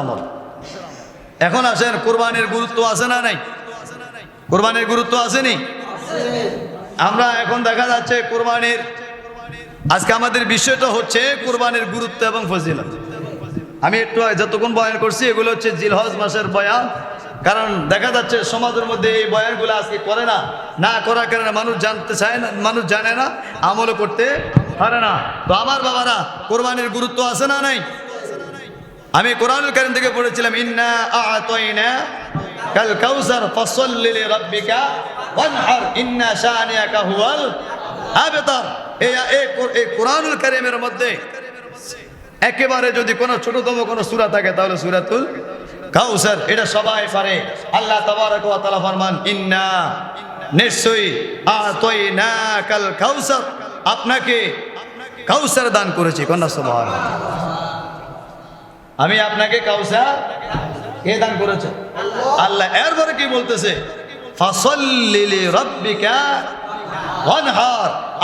আমল। এখন আসেন, কোরবানির গুরুত্ব আছে না নাই? কোরবানির গুরুত্ব আসেনি? আমরা এখন দেখা যাচ্ছে কোরবানির, আজকে আমাদের বিষয়টা হচ্ছে কোরবানির গুরুত্ব এবং ফজিলত। আমি একটু যতক্ষণ বয়ান করছি, এগুলো হচ্ছে জিলহজ মাসের বয়ান। কারণ দেখা যাচ্ছে সমাজের মধ্যে এই বয়ানগুলো আজকে করে না। না করার কারণে মানুষ জানতে চায় না, মানুষ জানে না, আমলও করতে পারে না। তো আমার বাবারা, কোরবানির গুরুত্ব আছে না নাই? আমি কোরআনুল কারীম থেকে পড়েছিলাম, ইন্না ইন্না কোরআনুল মধ্যে একেবারে যদি কোনো ছোটতম কোনো সূরা থাকে, তাহলে সূরাতুল কাউসার, এটা সবাই পারে। আল্লাহ ফরমান, ইন্না নিশ্চয়ই কাল কাউসার। আপনাকে কাউসার দান করেছি, কন্যা সুবহানাল্লাহ। আমি আপনাকে কাউসা কে দান করেছে। আল্লাহ এরপরে কি বলতেছে?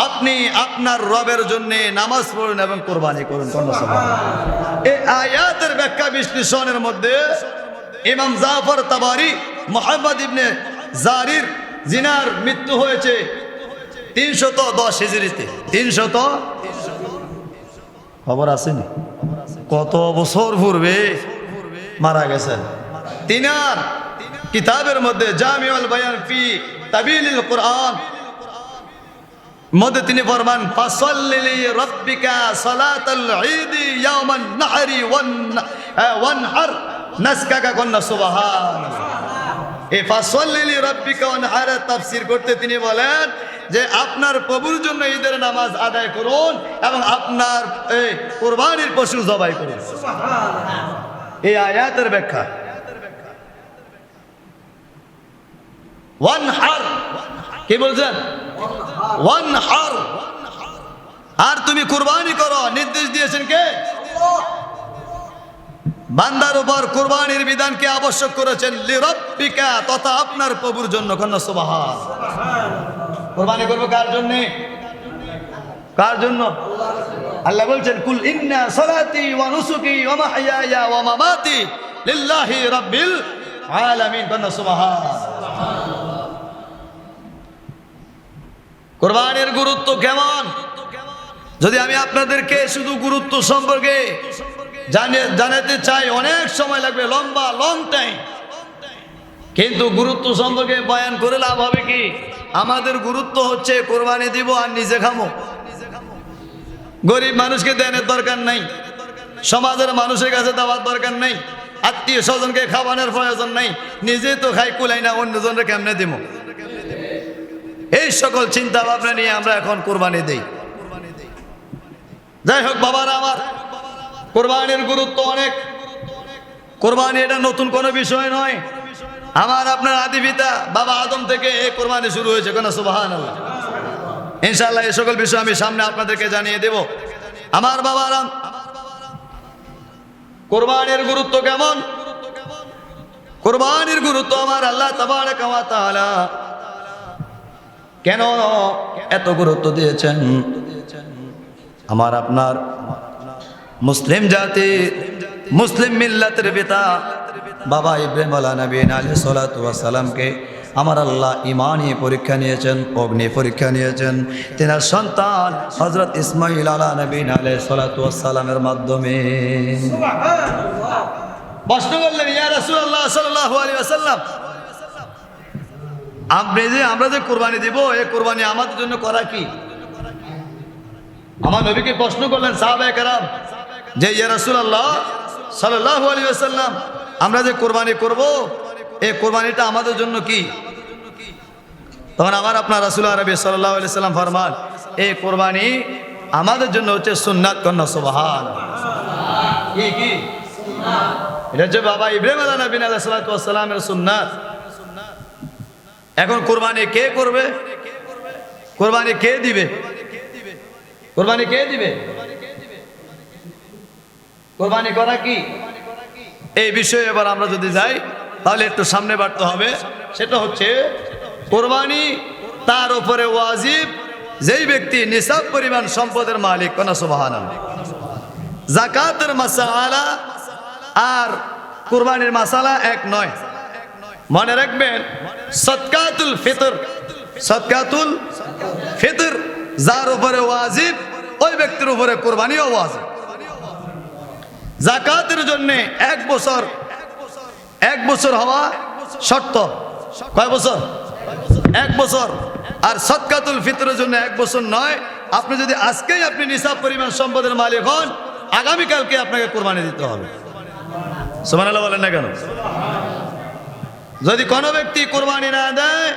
আপনি আপনার রবের জন্য নামাজ পড়ুন এবং কোরবানি করুন। আয়াতের ব্যাখ্যা বিশ্লেষণের মধ্যে ইমাম জাফর তাবারি, মোহাম্মদ ইবনে জারির জিনার মৃত্যু হয়েছে তিনশত দশ হিজড়িতে। তিনশত? খবর আসেনি? কত বছর পূর্বে মারা গেছেন। তিনার কিতাবের মধ্যে জামিউল বায়ান ফি তাবিলিল কোরআন মধ্যে তিনি ফরমান ফাসাল্লি রাব্বিকা সালাতাল ঈদ ইয়াওমান নাহরি ওয়ান ওয়ানহার, নাসকাকা কন্না সুবহানাল্লাহ। এই ফাসল্লিলি রব্বিকা ওয়ানহার তাফসীর করতে তিনি বলেন যে আপনার প্রভুর জন্য ঈদের নামাজ আদায় করুন এবং আপনার এই কোরবানির পশু জবাই করুন। এই আয়াতের ব্যাখ্যা। ওয়ান হার কি বলছেন? ওয়ান হার আর তুমি কুরবানি করো নির্দেশ দিয়েছেন কে? বান্দার উপর কুরবানির বিধানকে আবশ্যক করেছেন, লিরব্বিকা, তথা আপনার প্রভুর জন্য কন্যা সুবাহান। কুরবানি করব কার জন্য? কার জন্য? আল্লাহ বলছেন, কুল ইন্না সালাতি ওয়া নুসুকি ওয়া মাহইয়ায়া ওয়া মামাতি লিল্লাহি রাব্বিল আলামিন। কন্যা সুবহান। কোরবানির গুরুত্ব কেমন? যদি আমি আপনাদেরকে শুধু গুরুত্ব সম্পর্কে জানাতে চাই অনেক সময় লাগবে, লম্বা লং টাইম কিন্তু গুরুত্ব সম্পর্কে বয়ান করে লাভ হবে কি? আমাদের গুরুত্ব হচ্ছে কোরবানি দিব আর নিজে খামো। গরিব মানুষকে দেনের দরকার নাই। সমাজের মানুষের কাছে দেওয়ার দরকার নেই। আত্মীয় স্বজনকে খাওয়ানোর প্রয়োজন নাই। নিজে তো খাই, কুলাই না অন্যজনকে কেমনে দিব? এই সকল চিন্তা ভাবনা নিয়ে আমরা এখন কোরবানি দিই। যাই হোক, বাবারা আমার কোরবানির গুরুত্ব অনেক। কোরবানি এটা নতুন কোনো বিষয় নয়। আমার আপনার আদি পিতা, বাবা আদম থেকে এই কোরবানি শুরু হয়েছে, কেন? সুবাহান ইনশাল্লাহ এই সকল বিষয় আমি সামনে আপনাদেরকে জানিয়ে দেব। আমার বাবারাম কোরবানির গুরুত্ব কেমন? কোরবানির গুরুত্ব আমার আল্লাহ কেন এত গুরুত্ব দিয়েছেন? আমার আপনার মুসলিম জাতি, মুসলিম মিল্লাতের পিতা। বাবা ইব্রাহিম আলা নবীন আলী সালাতামকে আমার আল্লাহ ইমানি পরীক্ষা নিয়েছেন, অগ্নি পরীক্ষা নিয়েছেন। তেনার সন্তান হজরত ইসমাইল আলা নবীন আলী সালাতামের মাধ্যমে। প্রশ্ন করলেন, ইয়া রাসূলুল্লাহ সাল্লাল্লাহু আলাইহি ওয়াসাল্লাম, আপনি যে, আমরা যে কোরবানি দিব, এই কোরবানি আমাদের জন্য করা কি? আমার নবীকে প্রশ্ন করলেন, সাহাবায়ে কেরাম যে, ইয়া রাসূলুল্লাহ, সাল্লাল্লাহু আলাইহি ওয়াসাল্লাম, আমরা যে কোরবানি করব, এই কোরবানিটা আমাদের জন্য কি? তখন আমার আপনার রাসূল আরবি সাল্লাল্লাহু আলাইহি সাল্লাম ফরমান, এই কোরবানি আমাদের জন্য হচ্ছে সুন্নাত কন্যা সুবহান এটা হচ্ছে বাবা ইব্রাহিম আলাহ নবীন আলাহ সালাতামের সুন্নাত। এখন কোরবানি কে করবে? কোরবানি কে দিবে? কোরবানি কে দিবে? কোরবানি করা কি? এই বিষয়ে এবার আমরা যদি যাই, তাহলে একটু সামনে বাড়তে হবে। সেটা হচ্ছে, কোরবানি তার উপরে ওয়াজিব, যেই ব্যক্তি নিসাব পরিমাণ সম্পদের মালিক, কোন সুবাহান জাকাতের মাসা আর কুরবানির মাসালা এক নয়। মনে রাখবেন সৎকাতুল ফিতর সৎকাতুল ফিতর, যার উপরে ওয়াজিব, ওই ব্যক্তির উপরে কোরবানিও ওয়াজিব। জাকাতের জন্য এক বছর এক বছর হওয়া শর্ত। কয় বছর? এক বছর। আর সৎকাতুল ফিতরের জন্য এক বছর নয়। আপনি যদি আজকেই আপনি নিসাব পরিমাণ সম্পদের মালিক হন, আগামীকালকে আপনাকে কোরবানি দিতে হবে। সুমান আল্লাহ বলেন না কেন? যদি কোনো ব্যক্তি কোরবানি না দেয়,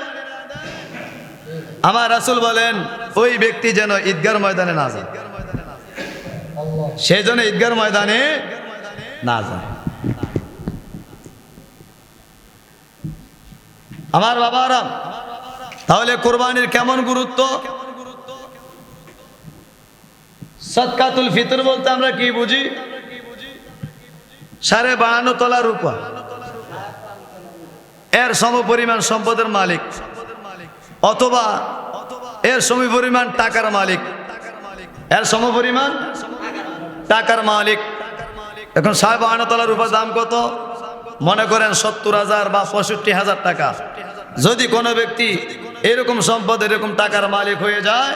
আমার রাসুল বলেন, ওই ব্যক্তি যেন ঈদগার ময়দানে না যায়। সে যেন ঈদগার ময়দানে না যায়। আমার বাবারা, তাহলে কোরবানির কেমন গুরুত্ব? সৎকাতুল ফিতর বলতে আমরা কি বুঝি? সাড়ে বাহান্ন তলা রূপা এর সমপরিমাণ সম্পদের মালিক। অথবা এর সমপরিমাণ টাকার মালিক। এর সমপরিমাণ টাকার মালিক। এখন সাহেব বাহান্ন উপর দাম কত? মনে করেন সত্তর হাজার বা পঁয়ষট্টি হাজার টাকা। যদি কোনো ব্যক্তি এরকম সম্পদ, এরকম টাকার মালিক হয়ে যায়,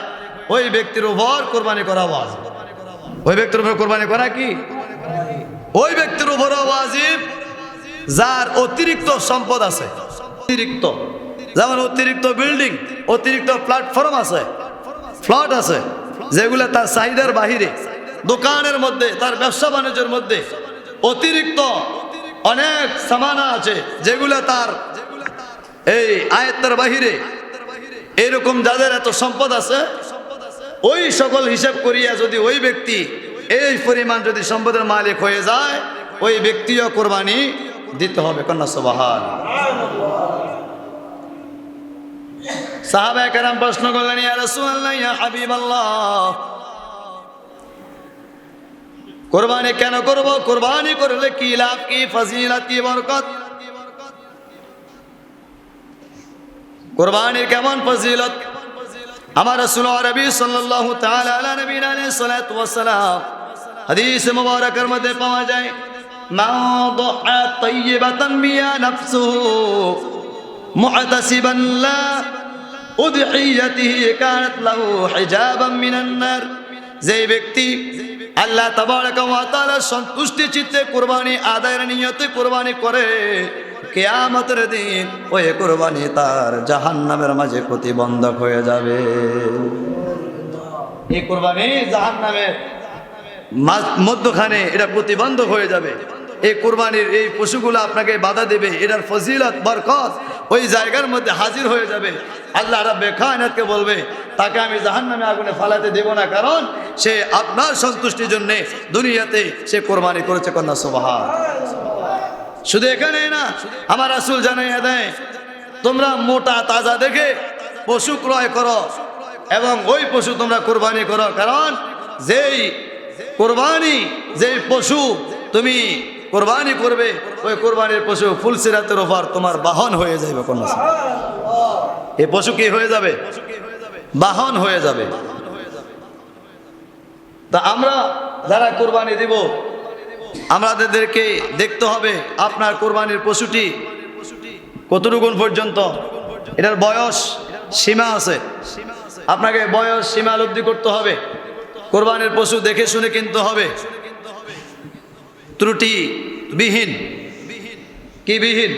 ওই ব্যক্তির উপর কোরবানি করা ওয়াজিব। ওই ব্যক্তির উপর কোরবানি করা কি? ওই ব্যক্তির উপর ওয়াজিব যার অতিরিক্ত সম্পদ আছে। অতিরিক্ত। যেমন অতিরিক্ত বিল্ডিং, অতিরিক্ত প্ল্যাটফর্ম আছে, ফ্লট আছে, যেগুলো তার চাহিদার বাহিরে। দোকানের মধ্যে, তার ব্যবসা বাণিজ্যের মধ্যে অতিরিক্ত অনেক সামানা আছে, যেগুলো তার এই আয়ত্তের বাহিরে, এরকম যাদের এত সম্পদ আছে, ওই সকল হিসাব করিয়া যদি ওই ব্যক্তি এই পরিমাণ যদি সম্পদের মালিক হয়ে যায়, ওই ব্যক্তিও কোরবানি দিতে হবে। কন্যা সবাহার সাহাবা কেরাম প্রশ্ন করলেন, ইয়া রাসূলুল্লাহ, ইয়া হাবিবাল্লাহ কোরবানি কেন করব? কোরবানি করলে কি লাভ? কি ফজিলত, কি বরকত? কোরবানির কেমন ফজিলত? আমার রাসূল আরবি সাল্লাল্লাহু তাআলা আলা নবীনা আলাইহিস সালাতু ওয়াস সালাম হাদিস মুবারকের মধ্যে পাওয়া যায়, মা দুহা তাইয়িবাতান বিয়া নাফসুহু মুহতাসিবান লা উদহিয়াতিহি কানাত লাহু হিজাবান মিনান নার। যে ব্যক্তি আল্লাহ সন্তুষ্টি, চিত্তে কোরবানি, আদায়ের নিয়তে কোরবানি করে। কেয়ামতের দিন ওই কোরবানি তার জাহান্নামের মাঝে প্রতিবন্ধক হয়ে যাবে। এই কোরবানি জাহান্নামের মধ্যখানে এটা প্রতিবন্ধক হয়ে যাবে। এই কোরবানির এই পশুগুলো আপনাকে বাধা দেবে। এটার ফজিলত, বরকত ওই জায়গার মধ্যে হাজির হয়ে যাবে। আল্লাহ রাব্বে কায়নাতকে বলবে, তাকে আমি জাহান্নামে আগুনে ফালাতে দেব না, কারণ সে আপনার সন্তুষ্টির জন্য দুনিয়াতে সে কোরবানি করেছে কন্যা সোবাহা শুধু এখানে না, আমার রাসুল জানাইয়া দেয়, তোমরা মোটা, তাজা দেখে পশু ক্রয় করো এবং ওই পশু তোমরা কোরবানি করো, কারণ যেই কোরবানি, যেই পশু তুমি কোরবানি করবে, ওই কোরবানির পশু ফুলসিরাতের ওপর তোমার বাহন হয়ে যাবে কোন এই পশু কি হয়ে যাবে? বাহন হয়ে যাবে। তা আমরা যারা কোরবানি দিব, আমাদেরকে দেখতে হবে আপনার কোরবানির পশুটি কতটুকুন পর্যন্ত। এটার বয়স সীমা আছে। আপনাকে বয়স সীমা লব্ধি করতে হবে। কোরবানির পশু দেখে শুনে কিনতে হবে। ত্রুটি বিহীন কি বিহীন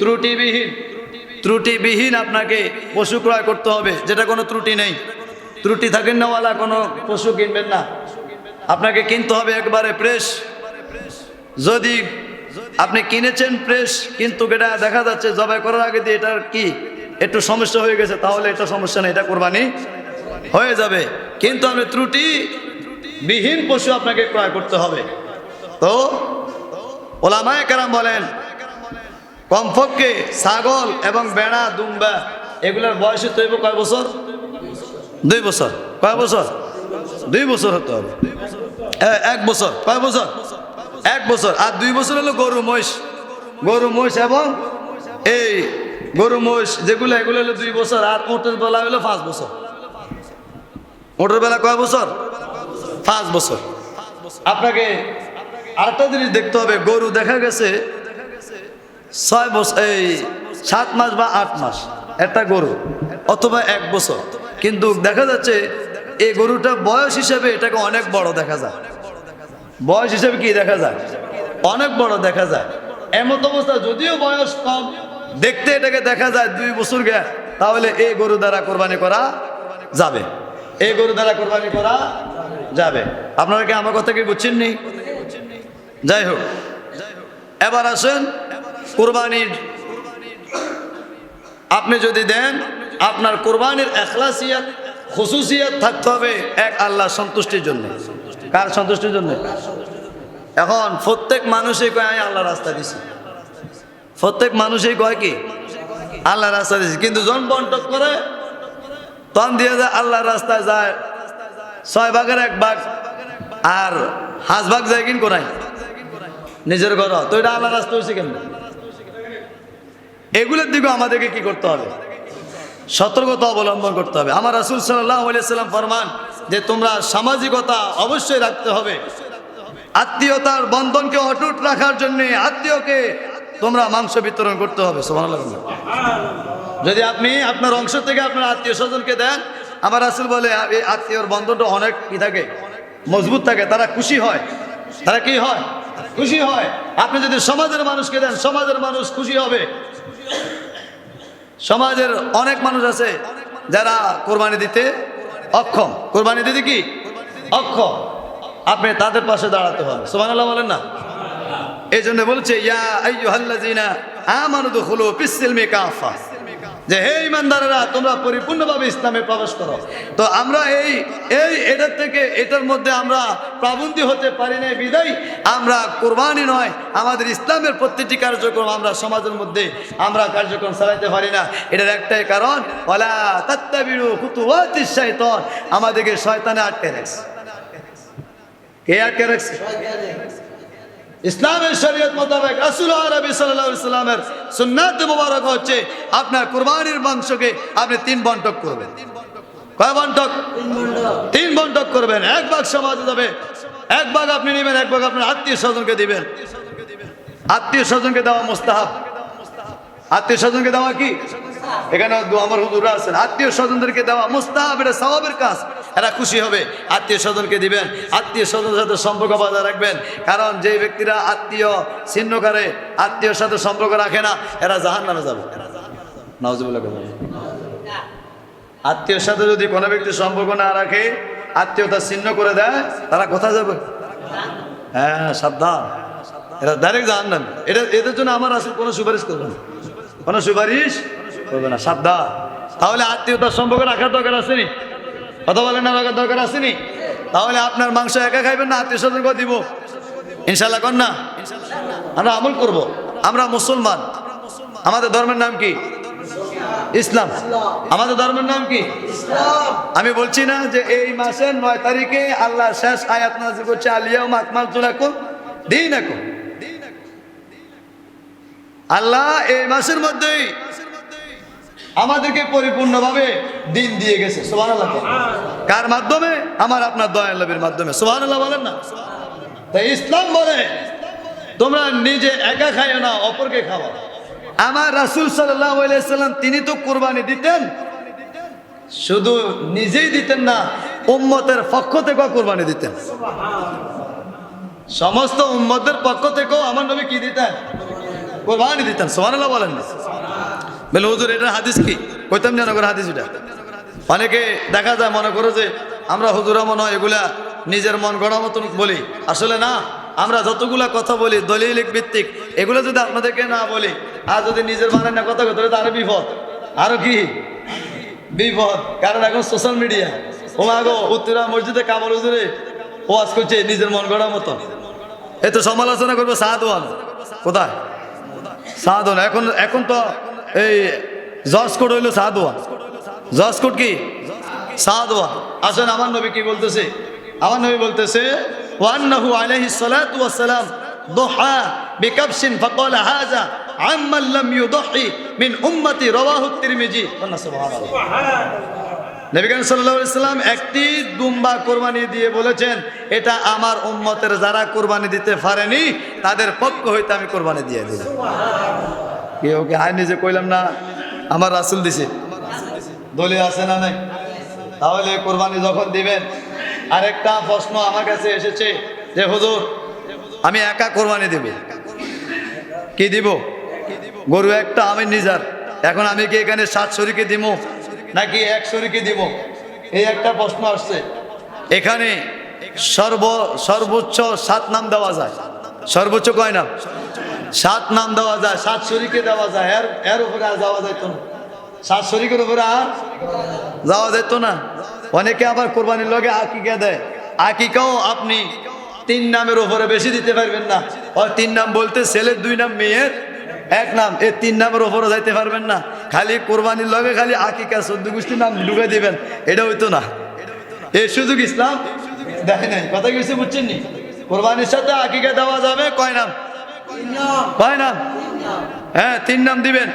ত্রুটিবিহীন। ত্রুটিবিহীন আপনাকে পশু ক্রয় করতে হবে, যেটা কোনো ত্রুটি নেই। ত্রুটি থাকেন নাওয়ালা কোনো পশু কিনবেন না। আপনাকে কিনতে হবে একবারে প্রেস যদি আপনি কিনেছেন প্রেস কিন্তু এটা দেখা যাচ্ছে জবাই করার আগে দিয়ে এটার কি, একটু সমস্যা হয়ে গেছে, তাহলে এটা সমস্যা নেই, এটা কোরবানি হয়ে যাবে। কিন্তু আপনি ত্রুটি বিহীন পশু আপনাকে ক্রয় করতে হবে। তো ওলামায় কারাম বলেন, কমপক্ষে ছাগল এবং বেড়া, দুম্বা, এগুলোর বয়স হইব কয় বছর? দুই বছর। কয় বছর? দুই বছর হতে হবে। এক বছর। কয় বছর? এক বছর। আর দুই বছর হলো গরু, মহিষ। গরু, মহিষ এবং এই গরু, মহিষ, যেগুলো, এগুলো হলো দুই বছর। আর ওটের বেলা হলো পাঁচ বছর। ওটের বেলা কয় বছর? পাঁচ বছর। আপনাকে আরেকটা জিনিস দেখতে হবে, গরু দেখা গেছে ছয় বছর এই সাত মাস বা আট মাস, একটা গরু, অথবা এক বছর। কিন্তু দেখা যাচ্ছে এই গরুটা বয়স হিসেবে এটাকে অনেক বড় দেখা যায়। বয়স হিসেবে কি দেখা যায়? অনেক বড় দেখা যায়। এমত অবস্থা, যদিও বয়স কম, দেখতে এটাকে দেখা যায় দুই বছর গে তাহলে এই গরু দ্বারা কোরবানি করা যাবে। এই গরু দ্বারা কোরবানি করা যাবে। আপনারা কি আমার কথা কি বুঝছেন নি যাই হোক, এবার আসেন কোরবানির। আপনি যদি দেন, আপনার কোরবানির এখলাসিয়াত, খুসুসিয়াত থাকতে হবে এক আল্লাহ সন্তুষ্টির জন্য। কার সন্তুষ্টির জন্য? এখন প্রত্যেক মানুষই কয় আমি আল্লাহ রাস্তা দিছি। প্রত্যেক মানুষই কয় কি, আল্লাহ রাস্তা দিছি। কিন্তু জন বন্টক করে তন দিয়ে যায়, আল্লাহ রাস্তায় যায়। ছয় ভাগের এক ভাগ। আর হাঁস ভাগ যায় কিন কোনাই নিজের ঘর। তো এটা আল্লাহ রাস্তা হয়েছে কেন এগুলোর দিকেও আমাদেরকে কি করতে হবে? সতর্কতা অবলম্বন করতে হবে। আমার রাসুল সাল্লাম ফরমান যে তোমরা সামাজিকতা অবশ্যই রাখতে হবে। আত্মীয়তার বন্ধনকে অটুট রাখার জন্য আত্মীয়কে তোমরা মাংস বিতরণ করতে হবে। যদি আপনি আপনার অংশ থেকে আপনার আত্মীয় স্বজনকে দেন, আমার রাসুল বলে এই আত্মীয়র বন্ধনটা অনেক কি থাকে, মজবুত থাকে, তারা খুশি হয়। তারা কি হয়? খুশি হয়। আপনি যদি সমাজের মানুষকে দেন সমাজের মানুষ খুশি হবে। সমাজের অনেক মানুষ আছে যারা কোরবানি দিতে অক্ষম। কোরবানি দিতে কি? অক্ষম। আপনি তাদের পাশে দাঁড়াতে হবে। সোমান আল্লাহ বলেন না? এই জন্য বলছে ইয়া আমানু দুখুলু ফিস-সিলমি কাফা। যে, হে ইমানদারেরা, তোমরা পরিপূর্ণভাবে ইসলামে প্রবেশ করো। তো আমরা এই এই এটার থেকে, এটার মধ্যে আমরা প্রাবন্দি হতে পারি না বিদায়। আমরা কোরবানি নয়, আমাদের ইসলামের প্রত্যেকটি কার্যক্রম আমরা সমাজের মধ্যে আমরা কার্যক্রম চালাইতে পারি না। এটার একটাই কারণ আমাদেরকে শয়তানে আটকে রাখছে। কে আটকে রাখছে? ইসলামের শরীয়ত মোতাবেক রাসূল আরবি সাল্লামের সুন্নাত মুবারক হচ্ছে আপনার কুরবানির মাংসকে আপনি তিন বন্টক করবেন। কয় বন্টক? তিন বন্টক। করবেন। এক ভাগ সমাজে যাবে এক ভাগ আপনি নেবেন এক ভাগ আপনার আত্মীয় স্বজনকে দিবেন। আত্মীয় স্বজনকে দেওয়া মুস্তাহাব। আত্মীয় স্বজনকে দেওয়া কি? এখানে আমার হুজুরা আছেন। আত্মীয় স্বজনদেরকে দেওয়া মুস্তাহাব এটা স্বভাবের কাজ। এরা খুশি হবে, আত্মীয় স্বজনকে দিবেন, আত্মীয় স্বজনের সাথে সম্পর্ক বজায় রাখবেন। কারণ যে ব্যক্তিরা আত্মীয় ছিন্ন করে, আত্মীয়র সাথে সম্পর্ক রাখে না, এরা জাহান নামে যাবে নওয়াজুবুল্লাহ আত্মীয়র সাথে যদি কোনো ব্যক্তি সম্পর্ক না রাখে, আত্মীয়তা ছিন্ন করে দেয়, তারা কোথায় যাবে? হ্যাঁ সাবধান। এরা ডাইরেক্ট জাহান নামে এটা, এদের জন্য আমার আসলে কোনো সুপারিশ করবে না। কোনো সুপারিশ করবে না। সাবধান। তাহলে আত্মীয়তার সম্পর্ক রাখার দরকার আসেনি কথা বলেন না দরকার আসেনি। তাহলে আপনার মাংস একা খাইবেন না, আত্মীয় স্বজনকে দিব। ইনশাল্লাহ কর না। আমরা আমল করব। আমরা মুসলমান। আমাদের ধর্মের নাম কি? ইসলাম। আমাদের ধর্মের নাম কি? আমি বলছি না যে এই মাসের নয় তারিখে আল্লাহ শেষ আয়াত নাজিল করছে আলিয়াম আকমাল তুলাকুম দিন এখন আল্লাহ এই মাসের মধ্যেই আমাদেরকে পরিপূর্ণভাবে দিন দিয়ে গেছে। সোহান আল্লাহ কার মাধ্যমে? আমার, আপনার দয়াল নবীর মাধ্যমে। সোহান আল্লাহ বলেন না। তাই ইসলাম বলে, তোমরা নিজে একা খাইও না, অপরকে খাওয়া আমার রাসুল সাল্লাম তিনি তো কোরবানি দিতেন। শুধু নিজেই দিতেন না, উম্মতের পক্ষ থেকেও কোরবানি দিতেন। সমস্ত উম্মতের পক্ষ থেকেও আমার নবী কি দিতেন? কোরবানি দিতেন। সোহানাল্লাহ বলেন না। বলে, হুজুর এটা হাদিস কি? কইতাম জানো করে হাদিস এটা। অনেকে দেখা যায় মনে করো যে, আমরা হুজুরা মনে হয় এগুলা নিজের মন গড়া মতন বলি। আসলে না, আমরা যতগুলা কথা বলি দলিল ভিত্তিক, এগুলো যদি আপনাদেরকে না বলি, আর যদি নিজের মানে না কথা কথা তো আরও বিপদ। আরও কি? বিপদ। কারণ এখন সোশ্যাল মিডিয়া ও আগো উত্তরা মসজিদে কামল হুজুরে ওয়াজ করছে নিজের মন গড়া মতো এ তো সমালোচনা করব সাহাদওয়ান কোথায়? সাহাদওয়ান এখন এখন তো এই জজ কোড হইল সাহাদওয়ান জজ কোড কি? সাহাদওয়ান আসেন, আমার নবী কি বলতেছে? আমার নবী বলতেছে ওয়ান্নাহু আলাইহিস সালাতু ওয়াস সালাম দুহা বিকাবশিন ফাকালা হাযা আম্মান লাম ইউদহি মিন উম্মতি রাওয়াহু তিরমিজি। সুবহানাল্লাহ। নবিকান সাল্লাম একটি দুম্বা কোরবানি দিয়ে বলেছেন, এটা আমার উম্মতের যারা কোরবানি দিতে পারেনি, তাদের পক্ষ হইতে আমি কোরবানি দিয়ে দিই কে ওকে হাই নিজে কইলাম না, আমার রাসুল দিছে। দলে আছে না নাই? তাহলে কোরবানি যখন দিবেন, আরেকটা প্রশ্ন আমার কাছে এসেছে যে, হুজুর, আমি একা কোরবানি দেব। কি দিব? গরু একটা, আমি নিজার। এখন আমি কি এখানে সাত শরীকে দিব, নাকি এক শরীকে দিব? এই একটা প্রশ্ন আসছে। এখানে সর্ব সর্বোচ্চ সাত নাম দেওয়া যায়। সর্বোচ্চ কয় নাম? সাত নাম দেওয়া যায়, সাত শরীকে দেওয়া যায়। এর এর উপরে আর যাওয়া যেত না। সাত শরীকের উপরে আর যাওয়া যেত না। অনেকে আবার কোরবানির লগে আকিকা দেয়। আকিকাও আপনি তিন নামের উপরে বেশি দিতে পারবেন না। ও তিন নাম বলতে ছেলের দুই নাম মেয়ের এক নাম। এই তিন নামের উপরে যাইতে পারবেন না। খালি কোরবানির লগে খালি আকিকা চোদ্দ গোষ্ঠীর নাম ঢুকে দিবেন। এটা হইতো না। এই সুযোগ ইসলাম দেখে নাই। কথা কিছু বুঝছেন নি? কোরবানির সাথে আকিকা দেওয়া যাবে কয় নাম? কয় নাম? হ্যাঁ তিন নাম দিবেন।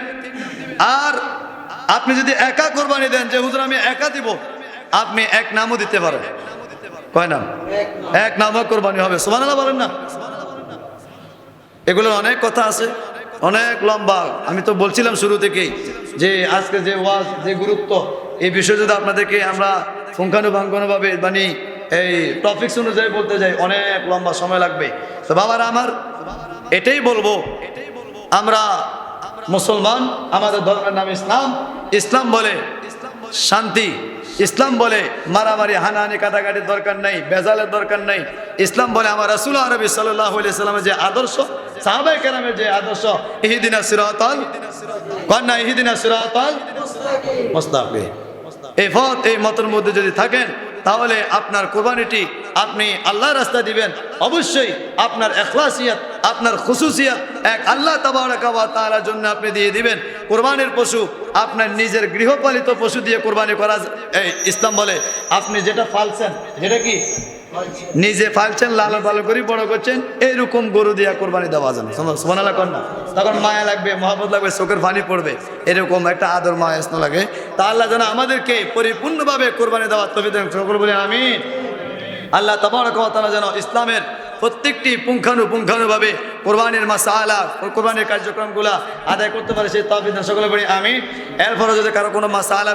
আর আপনি যদি একা কোরবানি দেন, যে হুজুর আমি একা দিব, আপনি এক নামও দিতে পারেন। কয় নাম? এক নামও কোরবানি হবে। সোমান বলেন না। এগুলোর অনেক কথা আছে, অনেক লম্বা। আমি তো বলছিলাম শুরু থেকেই যে আজকে যে ওয়াজ, যে গুরুত্ব, এই বিষয়ে যদি আপনাদেরকে আমরা পুঙ্খানুপুঙ্খানুভাবে মানে এই টপিক্স অনুযায়ী বলতে যাই, অনেক লম্বা সময় লাগবে। তো বাবারা আমার এটাই বলব, আমরা মুসলমান, আমাদের ধর্মের নাম ইসলাম। ইসলাম বলে শান্তি, ইসলাম বলে মারামারি, হানাহানি, কাটাকাটির দরকার নেই বেজালের দরকার নেই। ইসলাম বলে আমার রাসুল আরবি সাল্লামের যে আদর্শ সাহাবাই কেরামের যে আদর্শ, ইহিদিনা সিরাতাল কন্যা ইহিদিনা সিরাতাল মোস্তাফি এই পথ, এই মতের মধ্যে যদি থাকেন, তাহলে আপনার কোরবানিটি আপনি আল্লাহ রাস্তা দিবেন। অবশ্যই আপনার এখলাসিয়াত আপনার খুশুসিয়াত এক আল্লাহ তালার জন্য আপনি দিয়ে দিবেন। কোরবানির পশু আপনার নিজের গৃহপালিত পশু দিয়ে কোরবানি করা এই, ইসলাম বলে, আপনি যেটা ফালছেন যেটা কি? নিজে ফালছেন লালন পালন করে বড় করছেন, এইরকম গরু দিয়া কোরবানি দেওয়া যাবে সোনালা কন্যা তখন মায়া লাগবে মহাবত লাগবে, চোখের পানি পড়বে, এরকম একটা আদর, মায়া স্ন লাগে। তা আল্লাহ যেন আমাদেরকে পরিপূর্ণভাবে কোরবানি দেওয়ার তবে আমি আল্লাহ তাবারকালা যেন ইসলামের প্রত্যেকটি পুঙ্খানুপুঙ্খানুভাবে কোরবানির মাসালা, কোরবানের কার্যক্রমগুলা আদায় করতে পারে সেই তবে সকলে পড়ি আমি এরপরে যদি কারও কোনো মাসালা